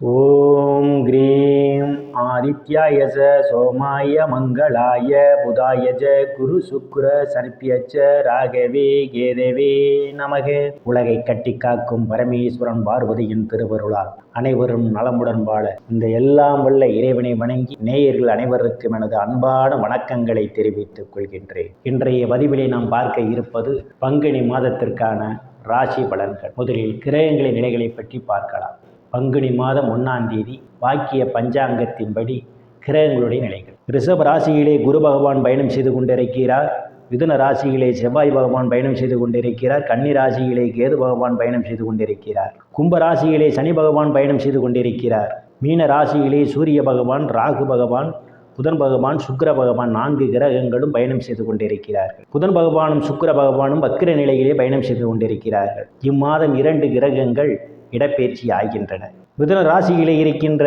ஓம் cream ஆதித்யாய ச சோமாய மங்களாய புதாய ஜ குரு சுக்ர சர்ப்பிய ச ராகவே கேதவே நமக. உலகை கட்டி காக்கும் பரமேஸ்வரன் பார்வதியின் திருவருளால் அனைவரும் நலமுடன் வாழ இந்த எல்லாம் வல்ல இறைவனை வணங்கி நேயர்கள் அனைவருக்கும் எனது அன்பான வணக்கங்களை தெரிவித்துக் கொள்கின்றேன். இன்றைய பதிவிலை நாம் பார்க்க இருப்பது பங்குனி மாதத்திற்கான ராசி பலன்கள். முதலில் கிரகங்களின் நிலைகளை பற்றி பார்க்கலாம். பங்குனி மாதம் ஒன்றாம் தேதி வாக்கிய பஞ்சாங்கத்தின்படி கிரகங்களுடைய நிலைகள். ரிஷப ராசியிலே குரு பகவான் பயணம் செய்து கொண்டிருக்கிறார். மிதுன ராசியிலே செவ்வாய் பகவான் பயணம் செய்து கொண்டிருக்கிறார். கன்னி ராசியிலே கேது பகவான் பயணம் செய்து கொண்டிருக்கிறார். கும்ப ராசியிலே சனி பகவான் பயணம் செய்து கொண்டிருக்கிறார். மீன ராசியிலே சூரிய பகவான் ராகு பகவான் புதன் பகவான் சுக்கர பகவான் நான்கு கிரகங்களும் பயணம் செய்து கொண்டிருக்கிறார்கள். புதன் பகவானும் சுக்கர பகவானும் வக்கிர நிலையிலே பயணம் செய்து கொண்டிருக்கிறார்கள். இம்மாதம் இரண்டு கிரகங்கள் இடப்பெயர்ச்சி ஆகின்றன. மிதுன ராசியிலே இருக்கின்ற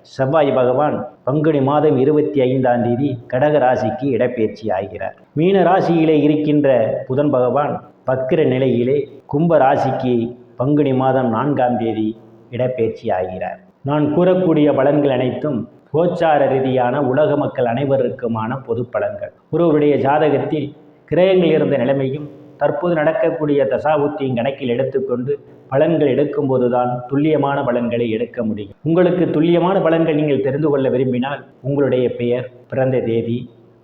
செவ்வாய் பகவான் பங்குனி மாதம் இருபத்தி ஐந்தாம் தேதி கடக ராசிக்கு இடப்பெயர்ச்சி ஆகிறார். மீன ராசியிலே இருக்கின்ற புதன் பகவான் பக்கிர நிலையிலே கும்ப ராசிக்கு பங்குனி மாதம் நான்காம் தேதி இடப்பெயர்ச்சி ஆகிறார். நான் கூறக்கூடிய பலன்கள் அனைத்தும் கோச்சார ரீதியான உலக மக்கள் அனைவருக்குமான பொது பலன்கள். ஒருவருடைய ஜாதகத்தில் கிரகங்கள் இருந்த நிலைமையும் தற்போது நடக்கக்கூடிய தசாபுத்தியின் கணக்கில் எடுத்துக்கொண்டு பலன்கள் எடுக்கும்போது தான் துல்லியமான பலன்களை எடுக்க முடியும். உங்களுக்கு துல்லியமான பலன்கள் நீங்கள் தெரிந்து கொள்ள விரும்பினால் உங்களுடைய பெயர் பிறந்த தேதி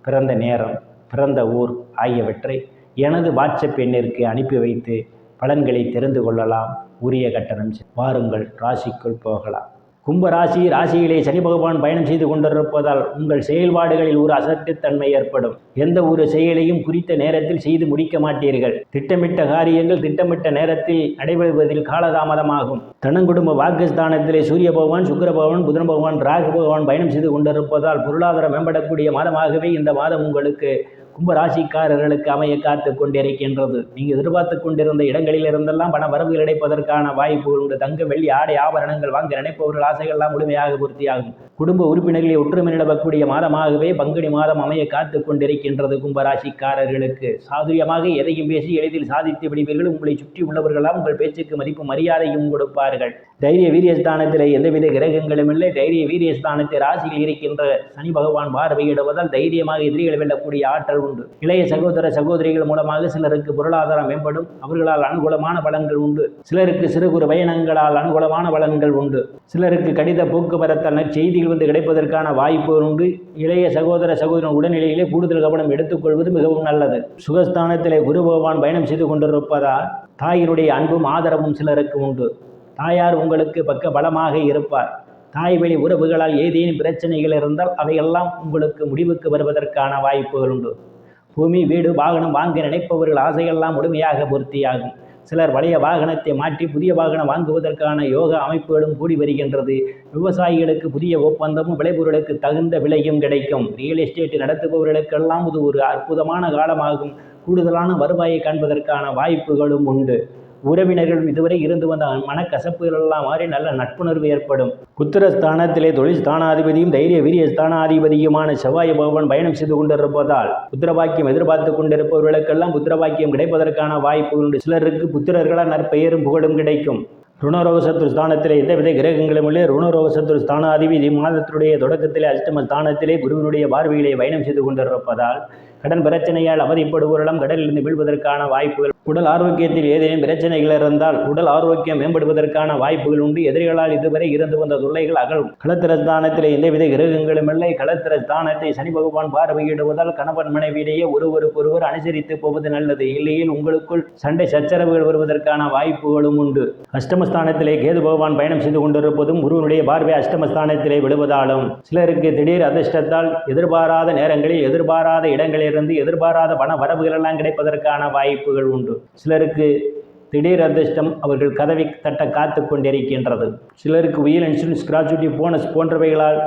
பிறந்த நேரம் பிறந்த ஊர் ஆகியவற்றை எனது வாட்ஸ்அப் எண்ணிற்கு அனுப்பி வைத்து பலன்களை தெரிந்து கொள்ளலாம். உரிய கட்டணம் வாருங்கள் ராசிக்குள் போகலாம். கும்பராசி ராசியிலே சனி பகவான் பயணம் செய்து கொண்டிருப்பதால் உங்கள் செயல்பாடுகளில் ஒரு அசட்டுத்தன்மை ஏற்படும். எந்த ஒரு செயலையும் குறித்த நேரத்தில் செய்து முடிக்க மாட்டீர்கள். திட்டமிட்ட காரியங்கள் திட்டமிட்ட நேரத்தில் நடைபெறுவதில் காலதாமதமாகும். தனங்குடும்ப வாக்குஸ்தானத்திலே சூரிய பகவான் சுக்கர பகவான் புதன் பகவான் ராகு பகவான் பயணம் செய்து கொண்டிருப்பதால் பொருளாதாரம் மேம்படக்கூடிய மாதமாகவே இந்த மாதம் உங்களுக்கு கும்பராசிக்காரர்களுக்கு அமைய காத்து கொண்டிருக்கின்றது. நீங்கள் எதிர்பார்த்து கொண்டிருந்த இடங்களில் இருந்தெல்லாம் பண வரவு கிடைப்பதற்கான வாய்ப்புகள் உண்டு. தங்க வெள்ளி ஆடை ஆபரணங்கள் வாங்க நினைப்பவர்கள் ஆசைகள்லாம் முழுமையாக பூர்த்தியாகும். குடும்ப உறுப்பினர்களை ஒற்றுமை நிலவக்கூடிய மாதமாகவே பங்குனி மாதம் அமைய காத்து கொண்டிருக்கின்றது கும்பராசிக்காரர்களுக்கு. சாதுரியமாக எதையும் பேசி எளிதில் சாதித்து விடுவீர்கள். உங்களை சுற்றி உள்ளவர்களால் உங்கள் பேச்சுக்கு மதிப்பு மரியாதையும் கொடுப்பார்கள். தைரிய வீரியஸ்தானத்தில் எந்தவித கிரகங்களும் இல்லை. தைரிய வீரியஸ்தானத்தில் ராசியில் இருக்கின்ற சனி பகவான் பார்வையிடுவதால் தைரியமாக எதிரிகளை வெல்லக்கூடிய ஆற்றல் உண்டு. இளைய சகோதர சகோதரிகள் மூலமாக சிலருக்கு பொருளாதாரம் மேம்படும். அவர்களால் அனுகூலமான பலன்கள் உண்டு. சிலருக்கு சிறு குறு பயணங்களால் அனுகூலமான பலன்கள் உண்டு. சிலருக்கு கடித போக்குவரத்தான செய்திகள் வந்து கிடைப்பதற்கான வாய்ப்புகள் உண்டு. இளைய சகோதர சகோதரன் உடல்நிலையிலே கூடுதல் கவனம் எடுத்துக்கொள்வது மிகவும் நல்லது. சுகஸ்தானத்திலே குரு பகவான் பயணம் செய்து கொண்டிருப்பதால் தாயினுடைய அன்பும் ஆதரவும் சிலருக்கு உண்டு. தாயார் உங்களுக்கு பக்க பலமாக இருப்பார். தாய் வழி உறவுகளால் ஏதேனும் பிரச்சனைகள் இருந்தால் அவையெல்லாம் உங்களுக்கு முடிவுக்கு வருவதற்கான வாய்ப்புகள் உண்டு. பூமி வீடு வாகனம் வாங்க நினைப்பவர்கள் ஆசையெல்லாம் முழுமையாக பூர்த்தியாகும். சிலர் பழைய வாகனத்தை மாற்றி புதிய வாகனம் வாங்குவதற்கான யோக அமைப்புகளும் கூடி வருகின்றது. விவசாயிகளுக்கு புதிய ஒப்பந்தமும் விளைபொருளுக்கு தகுந்த விலையும் கிடைக்கும். ரியல் எஸ்டேட் நடத்துபவர்களுக்கெல்லாம் இது ஒரு அற்புதமான காலமாகும். கூடுதலான வருவாயை காண்பதற்கான வாய்ப்புகளும் உண்டு. உறவினர்கள் இதுவரை இருந்து வந்த மனக்கசப்புகளெல்லாம் மாறி நல்ல நட்புணர்வு ஏற்படும். புத்திர ஸ்தானத்திலே தொழில் ஸ்தானாதிபதியும் தைரிய வீரிய ஸ்தானாதிபதியுமான செவ்வாய் பகவான் பயணம் செய்து கொண்டிருப்பதால் புத்திரபாக்கியம் எதிர்பார்த்து கொண்டிருப்பவர்களுக்கெல்லாம் புத்திரபாக்கியம் கிடைப்பதற்கான வாய்ப்பு உண்டு. சிலருக்கு புத்திரர்களால் நற்பெயரும் புகழும் கிடைக்கும். ருணரோக சத்துரு ஸ்தானத்திலே எந்தவித கிரகங்களும் இல்லை. ருணரோகசத்துரு ஸ்தானாதிபதி மாதத்தினுடைய தொடக்கத்திலே அஷ்டம ஸ்தானத்திலே குருவினுடைய பார்வையிலே பயணம் செய்து கொண்டிருப்பதால் கடன் பிரச்சனையால் அவதிப்படுபவர்களும் கடலிலிருந்து வீழ்வதற்கான வாய்ப்புகள். உடல் ஆரோக்கியத்தில் ஏதேனும் பிரச்சனைகள் இருந்தால் உடல் ஆரோக்கியம் மேம்படுவதற்கான வாய்ப்புகள் உண்டு. எதிரிகளால் இதுவரை இருந்து வந்த தொல்லைகள் அகலும். களத்திரஸ்தானத்திலே எந்தவித கிரகங்களும் இல்லை. களத்திரஸ்தானத்தை சனி பகவான் பார்வையிடுவதால் கணவன் மனைவியிடையே ஒருவருக்கொருவர் அனுசரித்து போவது நல்லது. இல்லையில் உங்களுக்குள் சண்டை சச்சரவுகள் வருவதற்கான வாய்ப்புகளும் உண்டு. அஷ்டமஸ்தானத்திலே கேது பகவான் பயணம் செய்து கொண்டிருப்பதும் குருவனுடைய பார்வை அஷ்டமஸ்தானத்திலே விழுவதாலும். சிலருக்கு திடீர் அதிர்ஷ்டத்தால் எதிர்பாராத நேரங்களில் எதிர்பாராத இடங்களில் இருந்து எதிர்பாராத பண வரவுகள் எல்லாம் கிடைப்பதற்கான வாய்ப்புகள் உண்டு. சிலருக்கு திடீர் அதிர்ஷ்டம் அவர்கள் கதவை தட்ட காத்து கொண்டிருக்கின்றது. சிலருக்கு உயிர் இன்சூரன்ஸ் கிராஜுவிட்டி போனஸ் போன்றவைகளால்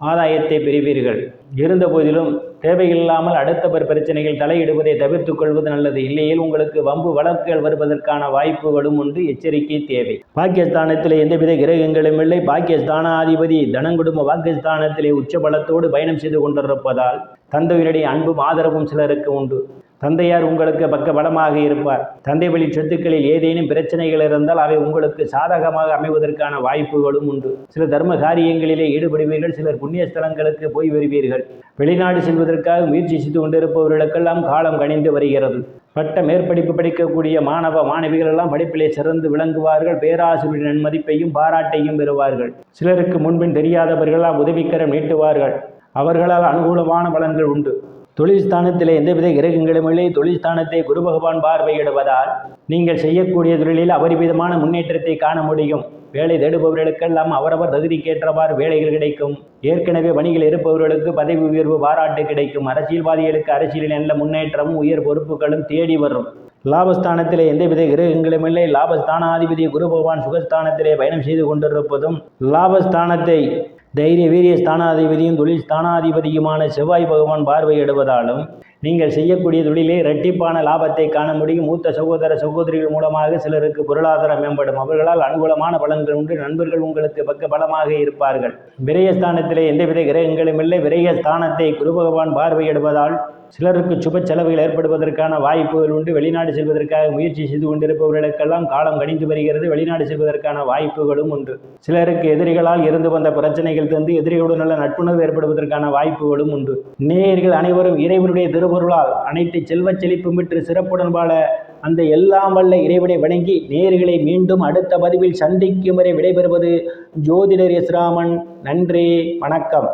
ஆதாயத்தை பெறுவீர்கள். இருந்த போதிலும் தேவையில்லாமல் அடுத்தவர் பிரச்சனைகள் தலையிடுவதை தவிர்த்துக் கொள்வது நல்லது. இல்லையில் உங்களுக்கு வம்பு வழக்குகள் வருவதற்கான வாய்ப்புகளும் உண்டு. எச்சரிக்கை தேவை. பாகிஸ்தானத்தில் எந்தவித கிரகங்களும் இல்லை. பாகிஸ்தானாதிபதி தனங்குடும்ப பாகிஸ்தானத்திலே உச்ச பலத்தோடு பயணம் செய்து கொண்டிருப்பதால் தந்தையினுடைய அன்பும் ஆதரவும் சிலருக்கு உண்டு. தந்தையார் உங்களுக்கு பக்க பலமாக இருப்பார். தந்தை வழி சொத்துக்களில் ஏதேனும் பிரச்சனைகள் இருந்தால் அவை உங்களுக்கு சாதகமாக அமைவதற்கான வாய்ப்புகளும் உண்டு. சில தர்ம காரியங்களிலே ஈடுபடுவீர்கள். சிலர் புண்ணிய ஸ்தலங்களுக்கு போய் வருவீர்கள். வெளிநாடு செல்வதற்காக முயற்சி செய்து கொண்டிருப்பவர்களுக்கெல்லாம் காலம் கணிந்து வருகிறது. பட்ட மேற்படிப்பு படிக்கக்கூடிய மாணவ மாணவிகள் எல்லாம் படிப்பிலே சிறந்து விளங்குவார்கள். பேராசிரியர் நன்மதிப்பையும் பாராட்டையும் பெறுவார்கள். சிலருக்கு முன்பின் தெரியாதவர்களால் உதவிக்கரம் நீட்டுவார்கள். அவர்களால் அனுகூலமான பலன்கள் உண்டு. தொழில் ஸ்தானத்திலே எந்தவித கிரகங்களும் இல்லை. தொழில் ஸ்தானத்தை குரு பகவான் பார்வையிடுவதால் நீங்கள் செய்யக்கூடிய தொழிலில் அபரிமிதமான முன்னேற்றத்தை காண முடியும். வேலை தேடுபவர்களுக்கெல்லாம் அவரவர் தகுதிக்கேற்றவாறு வேலைகள் கிடைக்கும். ஏற்கனவே பணியில் இருப்பவர்களுக்கு பதவி உயர்வு பாராட்டு கிடைக்கும். அரசியல்வாதிகளுக்கு அரசியலில் நல்ல முன்னேற்றமும் உயர் பொறுப்புகளும் தேடி வரும். லாபஸ்தானத்திலே எந்தவித கிரகங்களும் இல்லை. லாபஸ்தானாதிபதி குரு பகவான் சுகஸ்தானத்திலே பயணம் செய்து கொண்டிருப்பதும் லாபஸ்தானத்தை தைரிய வீரிய ஸ்தானாதிபதியும் தொழில் ஸ்தானாதிபதியுமான செவ்வாய் பகவான் பார்வையிடுவதாலும் நீங்கள் செய்யக்கூடிய தொழிலே இரட்டிப்பான லாபத்தை காண முடியும். மூத்த சகோதர சகோதரிகள் மூலமாக சிலருக்கு பொருளாதாரம் மேம்படும். அவர்களால் அனுகூலமான பலன்கள் உண்டு. நண்பர்கள் உங்களுக்கு பக்க பலமாக இருப்பார்கள். விரயஸ்தானத்திலே எந்தவித கிரகங்களும் இல்லை. விரயஸ்தானத்தை குரு பகவான் பார்வையிடுவதால் சிலருக்கு சுப செலவுகள் ஏற்படுவதற்கான வாய்ப்புகள் உண்டு. வெளிநாடு செல்வதற்காக முயற்சி செய்து கொண்டிருப்பவர்களுக்கெல்லாம் காலம் கணிந்து வருகிறது. வெளிநாடு செல்வதற்கான வாய்ப்புகளும் உண்டு. சிலருக்கு எதிரிகளால் இருந்து வந்த பிரச்சனைகள் தந்து எதிரிகளுடன் நல்ல நட்புணர்வு ஏற்படுவதற்கான வாய்ப்புகளும் உண்டு. நேயர்கள் அனைவரும் இறைவனுடைய திருவருளால் அனைத்து செல்வச் செழிப்பும் பெற்று சிறப்புடன் வாழ அந்த எல்லாம் வல்ல இறைவனை வணங்கி நேர்களை மீண்டும் அடுத்த பதிவில் சந்திக்கும் வரை விடைபெறுவது ஜோதிடர் எஸ்ராமன் நன்றி வணக்கம்.